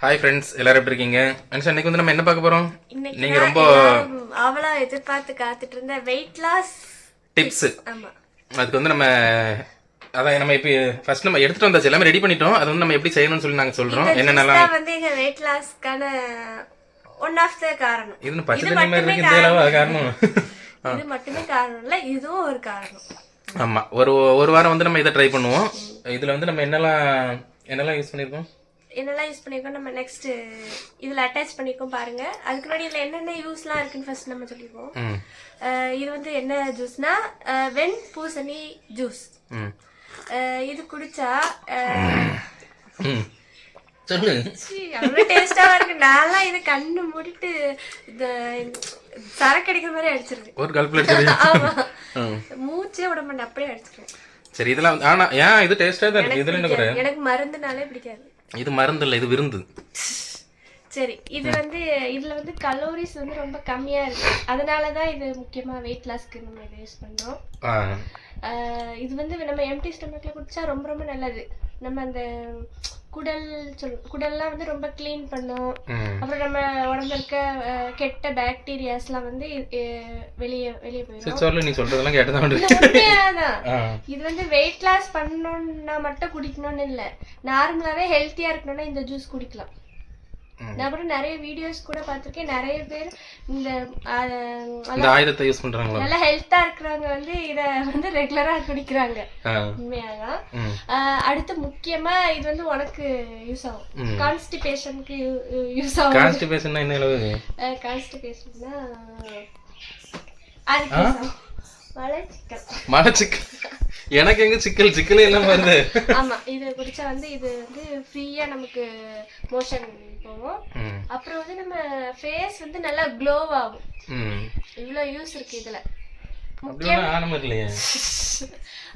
Hi friends எல்லாரும் எப்படி இருக்கீங்க? மனுஷன் இன்னைக்கு வந்து நம்ம என்ன பார்க்க போறோம்? நீங்க ரொம்ப அவளா எதிர்பார்த்து காத்துட்டு இருந்த வெயிட் லாஸ் டிப்ஸ் ஆமா. அதுக்கு வந்து நம்ம அதான் நம்ம இப்போ ஃபர்ஸ்ட் நம்ம எடுத்துட்டு வந்தாச்சு. எல்லாமே ரெடி பண்ணிட்டோம். அது வந்து நம்ம எப்படி செய்யணும்னு சொல்லி நாங்க சொல்றோம். என்னென்னலாம் வந்து எங்க வெயிட் லாஸ்க்கான ஒன் ஆஃப் த காரணம். இது பச்சை தண்ணி மாதிரி இருக்கு. இந்த அளவு காரணம். இது மட்டுமே காரணம் இல்ல இதுவும் ஒரு காரணம். ஆமா. ஒரு ஒரு வாரம் வந்து நம்ம இதை ட்ரை பண்ணுவோம். இதுல வந்து நம்ம என்னெல்லாம் என்னெல்லாம் யூஸ் பண்ணிருக்கோம்? என்னெல்லாம் யூஸ் பண்ணிருக்கோம் நம்ம நெக்ஸ்ட் இதுல அட்டாச் பண்ணிருக்கோம் பாருங்க. அதுக்கு முன்னாடி இதுல என்னென்ன யூஸ்லாம் இருக்குன்னு ஃபர்ஸ்ட் நம்ம சொல்லிப்போம் ம். அஹ் இது வந்து என்ன ஜூஸ்னா வெண் பூசணி ஜூஸ் இது குடிச்சா சொல்லு. சீ, அவ்வளவு டேஸ்டாவா இருக்கு. நான்லாம் இது கண்ணு மூடிட்டு இந்த சரக்கு அடிக்கிற மாதிரி அடிச்சிருக்கேன் ஒரு ம் மூச்சே விட மாட்டேன். அப்படியே அடிச்சிருக்கேன் சரி இதெல்லாம் ஆனா ஏன் இது டேஸ்டா தான் இருக்கு? இதுல எனக்கு மருந்துனாலே பிடிக்காது. இது மருந்து இல்ல இது விருந்து. சரி இது வந்து இதுல வந்து கலோரிஸ் வந்து ரொம்ப கம்மியா இருக்கு. அதனாலதான் இது முக்கியமா வெயிட் லாஸ்க்கு நம்ம இதை யூஸ் ஆஹ் இது வந்து நம்ம எம்டி ஸ்டமக்ல குடிச்சா ரொம்ப ரொம்ப நல்லது. நம்ம அந்த குடல் சொல் குடல்லாம் வந்து ரொம்ப க்ளீன் பண்ணும். அப்புறம் நம்ம உடம்புல இருக்க கெட்ட பாக்டீரியாஸ்லாம் வந்து வெளியே வெளியே போயிடும் சொல்லு நீ சொல்றதெல்லாம் கேட்டுதான் இது வந்து வெயிட் லாஸ் பண்ணணும்னா மட்டும் குடிக்கணும்னு இல்ல. நார்மலாவே ஹெல்த்தியா இருக்கணும்னா இந்த ஜூஸ் குடிக்கலாம். நான் கூட நிறைய வீடியோஸ் கூட பார்த்திருக்கேன். நிறைய பேர் இந்த இந்த ஆயுதத்தை யூஸ் பண்றாங்களா? நல்லா ஹெல்த்தா இருக்கிறவங்க வந்து இத வந்து ரெகுலரா குடிக்கிறாங்க. ஆஹ் அடுத்து முக்கியமா இது வந்து உனக்கு யூஸ் ஆகும். கான்ஸ்டிபேஷனுக்கு யூஸ் ஆகும். கான்ஸ்டிபேஷன்னா என்ன அளவு? கான்ஸ்டிபேஷன்னா அதுக்கு மலச்சிக்கல் மழை சிக்கல் எனக்கு எங்க சிக்கல்? சிக்கல் எல்லாம் வருது. ஆமா இது குடிச்சா வந்து இது வந்து ஃப்ரீயா நமக்கு மோஷன் போகும். அப்புறம் வந்து நம்ம ஃபேஸ் வந்து நல்லா க்ளோ ஆகும். இவ்வளோ யூஸ் இருக்கு இதுல.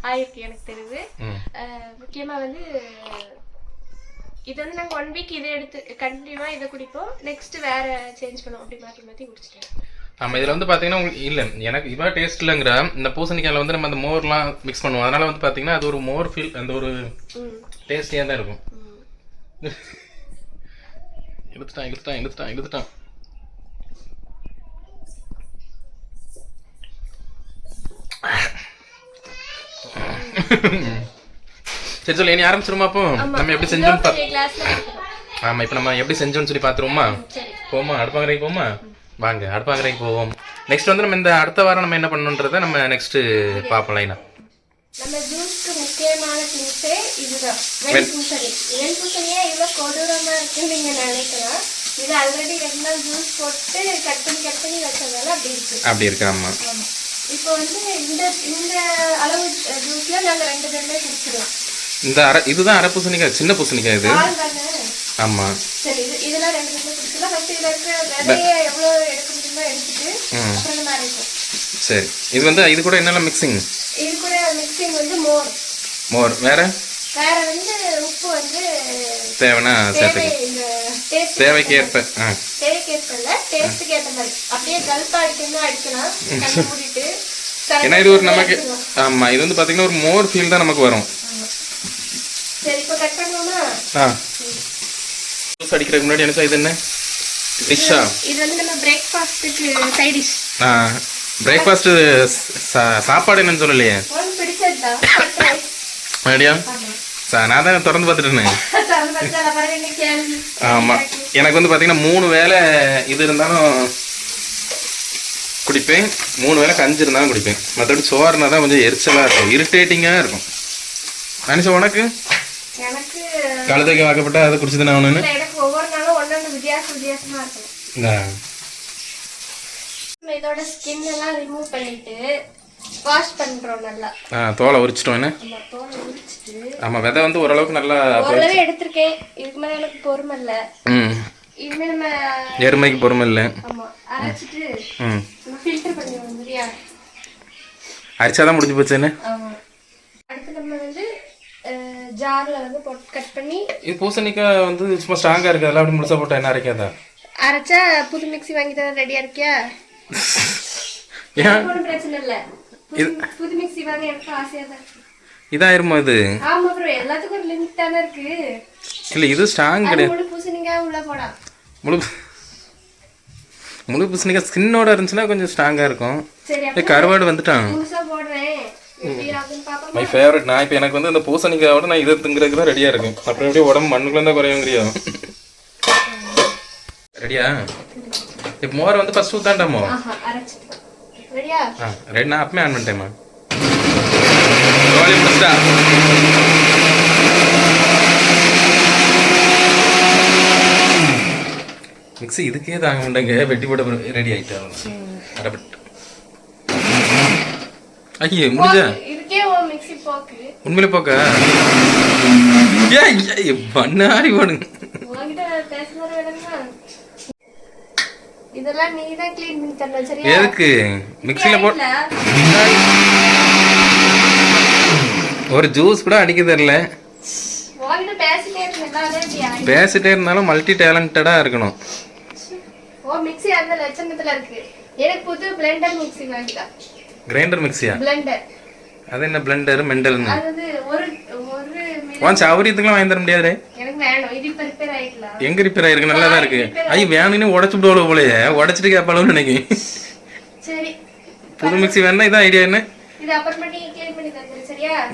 ஆயிருக்கு எனக்கு தெரியுது. முக்கியமா வந்து இது வந்து நாங்க ஒன் வீக் இதை எடுத்து கண்டினியூவா இதை குடிப்போம். நெக்ஸ்ட் வேற சேஞ்ச் பண்ணுவோம். அப்படி மாத்தி மாத்தி குடிச்சிட்டேன். ஆமா இதுல வந்து பாத்தீங்கன்னா உங்களுக்கு இல்ல எனக்கு இவ்வளவு டேஸ்ட் இல்லைங்கிற இந்த பூசணிக்காயில வந்து நம்ம அந்த மோர்லாம் மிக்ஸ் பண்ணுவோம். அதனால வந்து பாத்தீங்கன்னா அது ஒரு மோர் ஃபீல் அந்த ஒரு ம் டேஸ்டியா தான் இருக்கும். இழுத்துட்டான் இழுத்துட்டான் இழுத்துட்டான் இழுத்துட்டான். சரி சொல்லி இனி ஆரம்பிச்சிருமா அப்போ? நம்ம எப்படி செஞ்சோம்னு பா பெரிய கிளாஸ்ல குடிக்கணும் ஆமா இப்போ நம்ம எப்படி செஞ்சோம்னு சொல்லி பார்த்துருவோமா போமா அடுப்பாங்கரைக்கு போமா வாங்க அடுப்பாங்கரைக்கு போவோம். நெக்ஸ்ட் வந்து நம்ம இந்த அடுத்த வாரம் நம்ம என்ன பண்ணணுன்றதை நம்ம நெக்ஸ்ட் பார்ப்போம் லைனா. நம்ம ஜூஸ்க்கு முக்கியமான திங்ஸே இதுதான். வெண்பூசணி வெண்பூசணியே இவ்வளோ கொடூரமா இருக்குன்னு நீங்க நினைக்கலாம். இது ஆல்ரெடி ரெண்டு நாள் ஜூஸ் போட்டு கட் பண்ணி கட் பண்ணி வச்சதுனால அப்படி இருக்கு. அப்படி இருக்கு ஆமா. ஆமா. இப்போ வந்து இந்த இந்த அளவு ஜூஸ்ல நாங்க ரெண்டு பேருமே குடிச்சிடலாம். இந்த அரை இதுதான் அரை பூசணிக்காய் சின்ன பூசணிக்காய் இது. பால் தானே ஆமா. சரி இது வந்து இது கூட என்னெல்லாம் மிக்சிங் இது கூட மிக்சிங் வந்து மோர். மோர். வேற? வேற வந்து உப்பு வந்து தேவைக்கு ஏற்ப தேவைக்கு ஏற்ப இல்ல டேஸ்ட்டுக்கு ஏற்ற மாதிரி. அப்படியே கல்பா அடிக்கணும்னா அடிக்கலாம். கண்ணை மூடிட்டு ஏன்னா இது ஒரு நமக்கு ஆமா இது வந்து பாத்தீங்கன்னா ஒரு மோர் ஃபீல் தான் நமக்கு வரும். சரி இப்போ கட் பண்ணுவோமா ஆ. ஜூஸ் அடிக்கிறதுக்கு முன்னாடி எனக்கு இது என்ன? டிஷ்ஷா இது வந்து நம்ம பிரேக்ஃபாஸ்ட்டுக்கு சைட் டிஷ் ஆ. பிரேக்ஃபாஸ்ட் சாப்பாடு என்னன்னு சொல்லலையே. உனக்கு பிடிச்சதுதான் ரைஸ் அப்படியா? ஆமா. சா- நான் தான் திறந்து பார்த்துட்டேனே. திறந்து வச்சு அதை பாருங்க இன்னைக்கு கேள்வி? ஆமா. எனக்கு வந்து பாத்தீங்கன்னா மூணு வேளை இது இருந்தாலும் குடிப்பேன். மூணு வேளை கஞ்சி இருந்தாலும் குடிப்பேன். மற்றபடி சோறுனா தான் கொஞ்சம் எரிச்சலா இருக்கும். இரிட்டேட்டிங்காக இருக்கும். நினைச்ச உனக்கு? எனக்கு கழுதைக்கு வாக்கப்பட்டா அதை ஆகணும்னு இல்ல, எனக்கு ஒவ்வொரு நாளும் ஒன்னொன்று வித்தியாசம் வித்தியாசமா. நம்ம இதோட ஸ்கின் எல்லாம் ரிமூவ் பண்ணிட்டு வாஷ் பண்றோம் நல்லா ஆ தோலை உரிச்சிட்டோம் என்ன தோலை உரிச்சிட்டு ஆமாம் விதை வந்து ஓரளவுக்கு நல்லா ஓரளவு எடுத்திருக்கேன் இதுக்கு மேல எனக்கு பொறுமை இல்ல ம் இனிமே நம்ம எருமைக்கு பொறுமை இல்லை ஆமா அரைச்சிட்டு ம் ஃபில்டர் பண்ணிடுவோம் சரியா அரிச்சாதான் முடிஞ்சு போச்சுன்னு ஆமா அடுத்து நம்ம வந்து ஜார்ல வந்து போட்டு கட் பண்ணி இது பூசணிக்காய் வந்து சும்மா ஸ்ட்ராங்காக இருக்குது அதெல்லாம் அப்படி முழுசா போட்டா என்ன அரைக்காதா? அரைச்சா புது மிக்ஸி வாங்கி தர ரெடியா இருக்கியா? ஒன்றும் பிரச்சனை இல்ல. புது- மிக்ஸி வாங்க எனக்கு ஆசையா தான் இருக்கு. இதாயிருமா இது? ஆமா ப்ரோ எல்லாத்துக்கும் ஒரு லிமிட் தானே இருக்கு. இல்லை இது ஸ்ட்ராங் கிடையாது. முழு பூசணிக்காய் உள்ள போடா முழு முழு பூசணிக்காய் ஸ்கின்னோட இருந்துச்சுன்னா கொஞ்சம் ஸ்ட்ராங்காக இருக்கும். சரி கருவாடு வந்துட்டான். முழுசா மை ஃபேவரட் நான் இப்போ எனக்கு வந்து இந்த பூசணிக்காயோட நான் இதை திங்கிறதுக்கு தான் ரெடியாக இருக்கேன். அப்புறம் எப்படி உடம்பு மண்ணுக்குள்ள தான் குறையுங்கிறியோ ரெடியா இப்போ மோரை வந்து ஃபர்ஸ்ட் ஊத்தாண்டாமோ ஆ ரெடி நான் அப்பமே ஆன் பண்ணிட்டேம்மா ஃபஸ்ட்டா மிக்ஸி இதுக்கே தாங்க முடியங்க வெட்டி போட ரெடி ஆகிட்டு அரைப்பட்டு ஐயே முடிஞ்சா இதுக்கே ஒரு மிக்ஸி போக்கு உண்மையிலே போக்க ஏய், பண்ணாரி போடுங்க. இதெல்லாம் நீ தான் க்ளீன் பண்ணி தரணும் சரியா? எதுக்கு? மிக்ஸில போட்டு. ஒரு ஜூஸ் கூட அடிக்க தெரியல. பேசிட்டே இருந்தாலும் மல்டி டேலண்டடா இருக்கணும். ஓ மிக்ஸி அந்த லட்சணத்துல இருக்கு. எனக்கு புது பிளெண்டர் மிக்ஸி வாங்கிட்டா. கிரைண்டர் மிக்ஸியா பிளெண்டர் அது என்ன பிளெண்டர் மெண்டல்னு அது வந்து ஒரு ஒரு மில்லி- வான் சௌரியத்துக்குலாம் வாங்கி தர முடியாது எங்க ரிப்பேர் ஆயிருக்கு? நல்லா தான் இருக்கு. ஐய் வேணும்னு உடச்சு விடுவோம் போலயே. உடச்சிட்டு கேட்பாலும் நினைக்கிறேன் சரி. புது மிக்ஸி வேணா இதான் ஐடியா என்ன?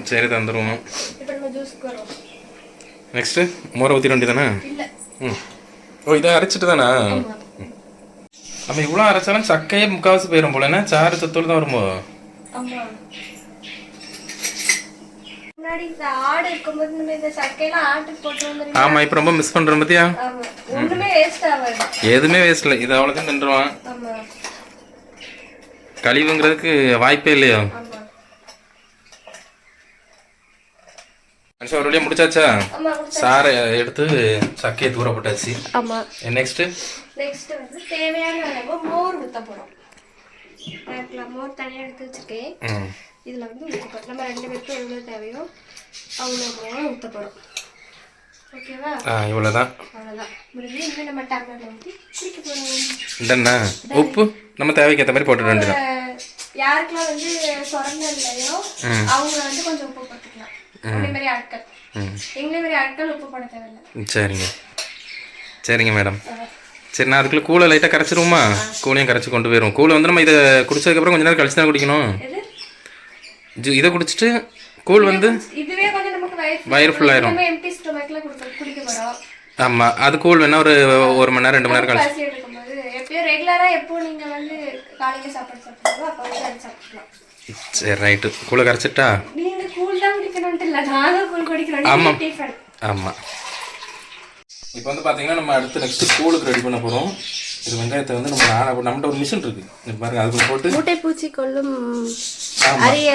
சரி தந்துருவோம். நெக்ஸ்ட் மோரை ஊற்றிட வேண்டியதானே இல்ல. ம். ஓ இதை அரைச்சிட்டு தானா? நம்ம இவ்வளோ அரைச்சாலும் சக்கையே முக்காவாசி போயிடும் போல. என்ன? சாறு சத்தோடு தான் வருமோ? ஆமா. முன்னாடி இந்த ஆடு இருக்கும்போது நம்ம இந்த சக்கையெல்லாம் ஆட்டுக்கு போட்டு வந்துருங்க. ஆமா இப்போ ரொம்ப மிஸ் பண்றோம் பத்தியா? ஆமா. ஒண்ணுமே வேஸ்ட் ஆகாது. எதுவுமே வேஸ்ட் இல்லை. இது அவ்வளோதான் தின்றுவான். ஆமா. கழிவுங்கிறதுக்கு வாய்ப்பே இல்லையா? மனுஷன் ஒரு வழியா முடிச்சாச்சா? சாரை எடுத்து சக்கையை தூர போட்டாச்சு. ஆமா. நெக்ஸ்ட் நெக்ஸ்ட் வந்து தேவையான அளவு மோர் ஊத்த போறோம். பார்க்கலாம். மோர் தனியா எடுத்து வச்சிருக்கேன். ம். இதுல வந்து போறோம் நம்ம ரெண்டு பேருக்கும் எவ்வளவு தேவையோ அவ்வளோ ஓகேவா? இவ்வளோதான் இனிமே நம்ம டம்ளர்ல ஊற்றி குடிக்க உப்பு. நம்ம தேவைக்கு ஏற்ற மாதிரி போட்டுட வேண்டியதான் யாருக்கெல்லாம் வந்து சொரண இல்லையோ அவங்க வந்து கொஞ்சம் உப்பு போட்டுக்கலாம். அதே மாதிரி ஆட்கள் ம். எங்களை மாதிரி ஆட்கள் உப்பு போட தேவையில்லை. சரிங்க. சரிங்க மேடம். சரி நான் அதுக்குள்ள கூலை லைட்டாக கரைச்சிருவோமா? கூலையும் கரைச்சி கொண்டு போயிடும் கூலை வந்து நம்ம இதை குடிச்சதுக்கப்புறம் கொஞ்ச நேரம் கழிச்சு தான் குடிக்கணும் இதை குடிச்சிட்டு கூழ் வந்து இதுவே கொஞ்சம் நமக்கு வயிறு போறோம். ஆமாம் அது கூழ் வேணா ஒரு ஒரு மணி நேரம் ரெண்டு மணி நேரம் கழிச்சு. பசி எடுக்கும்போது எப்பயும் ரெகுலரா எப்போ நீங்க வந்து காலையில சாப்பாடு சாப்பிடுறீங்களோ அப்போ வந்து அது சாப்பிடலாம் சரி ரைட்டு கூழை கரைச்சிட்டா? நீங்க கூழ் தான் குடிக்கணும்ட்டு இல்ல நானும் கூழ் குடிக்கிறோம் ஆமா. நீங்க டிஃபன் ஆமாம் இப்போ வந்து பார்த்தீங்கன்னா நம்ம அடுத்து நெக்ஸ்ட் கூழுக்கு ரெடி பண்ண போகிறோம் இது வெங்காயத்தை வந்து நம்ம ஆன நம்மகிட்ட ஒரு மிஷின் இருக்கு. இது பாருங்க அதுக்குள்ள போட்டு மூட்டை பூச்சி கொள்ளும் அரிய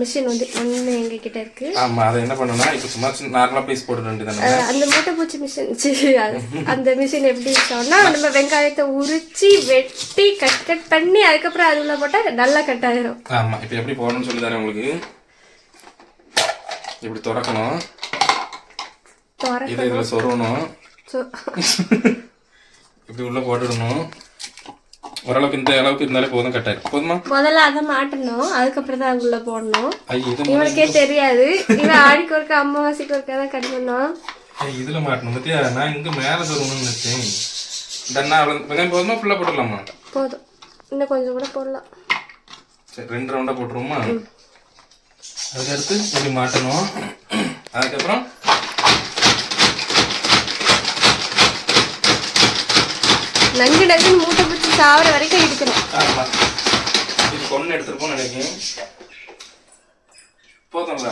மிஷின் வந்து ஒன்று எங்க கிட்ட இருக்கு. ஆமாம் அதை என்ன பண்ணணும்னா இப்போ சும்மா நார்மலாக பீஸ் போட்டு அஹ் அந்த மூட்டை பூச்சி மிஷின் அந்த மிஷின் எப்படி சொன்னா நம்ம வெங்காயத்தை உரிச்சு வெட்டி கட் கட் பண்ணி அதுக்கப்புறம் அது உள்ள போட்டா நல்லா கட் ஆயிரும். ஆமாம் இப்போ எப்படி போடணும்னு சொல்லி தரேன் உங்களுக்கு. இப்படி திறக்கணும். இதை இதில் சொருகணும். இப்படி உள்ள போட்டுடணும். ஓரளவுக்கு இந்த அளவுக்கு இருந்தாலே போதும் கட்டாயிரும் போதுமா? முதல்ல அதை மாட்டணும். அதுக்கப்புறம் தான் உள்ள போடணும். இவனுக்கே தெரியாது. இவன் ஆடிக்கு ஒருக்கா அம்மாவாசைக்கு ஒருக்கா தான் கட் பண்ணோம். இதில் மாட்டணும். பத்தியா நான் இங்கே மேலே சொருகணும்னு நினச்சேன். அவ்வளோ வெங்காயம் போதுமா? ஃபுல்லாக போட்டுடலாமா? போதும். இன்னும் கொஞ்சம் கூட போடலாம். சரி ரெண்டு ரவுண்டாக போட்டுருவோமா? அதுக்கடுத்து இப்படி மாட்டணும். அதுக்கப்புறம் நங்கு நங்குன்னு மூட்டை பூச்சி சாவர வரைக்கும் இடிக்கணும் ஆமாம் இது கொண்டு எடுத்துருப்போம்னு நினைக்கிறேன். போதும்ல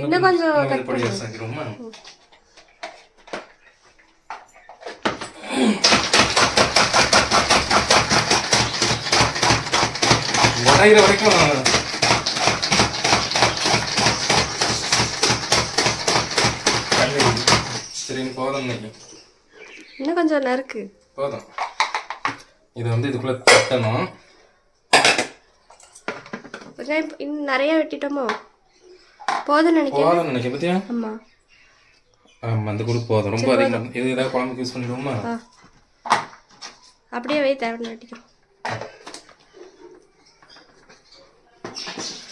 இன்னும் கொஞ்சம் பொடி வச்சுக்கிறோமா உடையிற வரைக்கும் கண்ணு இருக்கு. சரி இனி போதும் இன்னைக்கு. இன்னும் கொஞ்சம் நறுக்கு போதும். இது வந்து இதுக்குள்ள தட்டணும். வெங்காயம் இன்னும் நிறைய வெட்டிட்டோமோ? போதும்னு நினைக்கிறேன். போதும் நினைக்க பத்தியா? ஆமா. ஆமா அந்த குரூப் போதும். ரொம்ப அதிகமாக இது ஏதாவது குழம்புக்கு யூஸ் பண்ணிடுவோமா? அப்படியே வை தேவைன்னு வெட்டிக்கிறோம்.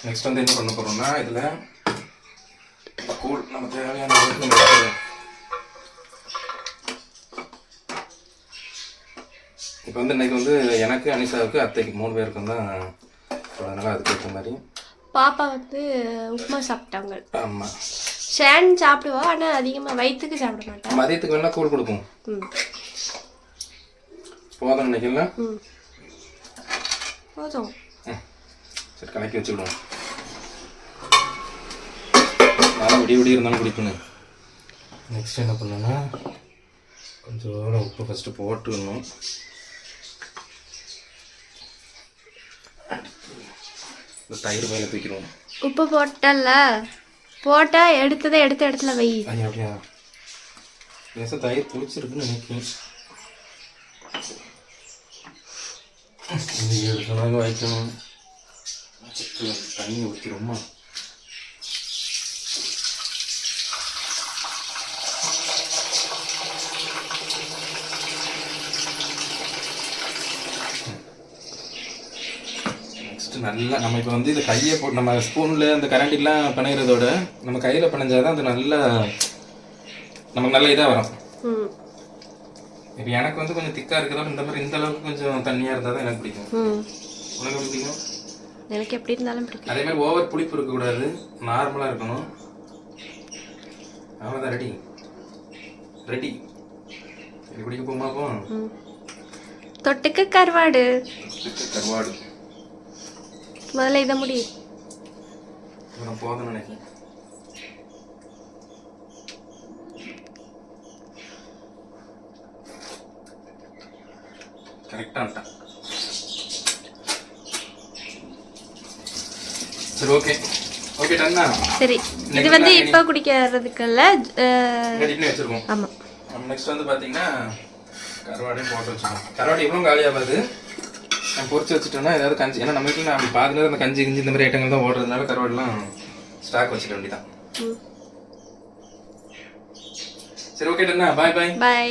நெக்ஸ்ட் வந்து என்ன பண்ண போறோம்னா இதுல கூழ் நம்ம தேவையான அளவுக்கு நம்ம எடுத்துக்கலாம். இப்போ வந்து இன்னைக்கு வந்து எனக்கு அனிஷாவுக்கு அத்தைக்கு மூணு பேருக்கும் தான் அதனால அதுக்கு ஏற்ற மாதிரி. பாப்பா வந்து உப்புமா சாப்பிட்டாங்க. ஆமாம் ஷேன் சாப்பிடுவா ஆனால் அதிகமாக வயிற்றுக்கு சாப்பிட மாட்டா. மதியத்துக்கு வேணா கூழ் கொடுக்கும். போதும் நினைக்கல? போதும். சரி கலக்கி வச்சுக்கிடுவோம். நான் விடிய விடிய இருந்தாலும் குடிக்கணும் நெக்ஸ்ட் என்ன பண்ணேன்னா கொஞ்சம் உப்பு ஃபஸ்ட்டு போட்டுக்கணும். இந்த தயிர் மேலே தூக்கிடுவோம். உப்பு போட்டல போட்டா எடுத்ததை எடுத்த இடத்துல வை. ஐயா அப்படியா? லேசாக தயிர் புளிச்சிருக்குன்னு நினைக்கிறேன். எடுக்கணும் வைக்கணும் தண்ணி ஊற்றிடுமா நெக்ஸ்ட் நல்லா நம்ம இப்போ வந்து இது கையை போட்டு நம்ம ஸ்பூனில் அந்த கரண்டிலாம் பிணைகிறதோட நம்ம கையில் பிணைஞ்சாதான் அது நல்லா நமக்கு நல்ல இதாக வரும். இப்போ எனக்கு வந்து கொஞ்சம் திக்காக இருக்கிறதோட இந்த மாதிரி இந்த அளவுக்கு கொஞ்சம் தண்ணியாக இருந்தால் தான் எனக்கு பிடிக்கும். உனக்கு பிடிக்கும்? எனக்கு எப்படி இருந்தாலும் பிடிக்கும். அதே மாதிரி ஓவர் புளிப்பு இருக்கக்கூடாது. நார்மலாக இருக்கணும். அவ்வளோதான் ரெடி ரெடி குடிக்க போமா போ. தொட்டுக்கு கருவாடு. கருவாடு. முதல்ல இதை முடி. நினைக்கிறேன். கரெக்டாக வந்துட்டான் சரி ஓகே ஓகே டன்னா சரி. இது வந்து இப்போ குடிக்கிறதுக்குல்ல ஆமாம் நெக்ஸ்ட் வந்து பார்த்தீங்கன்னா கருவாடையும் போட்டு வச்சுக்கோம் கருவாடு இவ்வளோ காலியாகாது? நான் பொரிச்சு வச்சுட்டோம்னா ஏதாவது கஞ்சி ஏன்னா நம்ம வீட்டில் அப்படி பாதி நேரம் அந்த கஞ்சி கிஞ்சி இந்த மாதிரி ஐட்டங்கள் தான் ஓடுறதுனால கருவாடுலாம் ஸ்டாக் வச்சுக்க வேண்டியதான் சரி ஓகே பாய் பாய் பாய்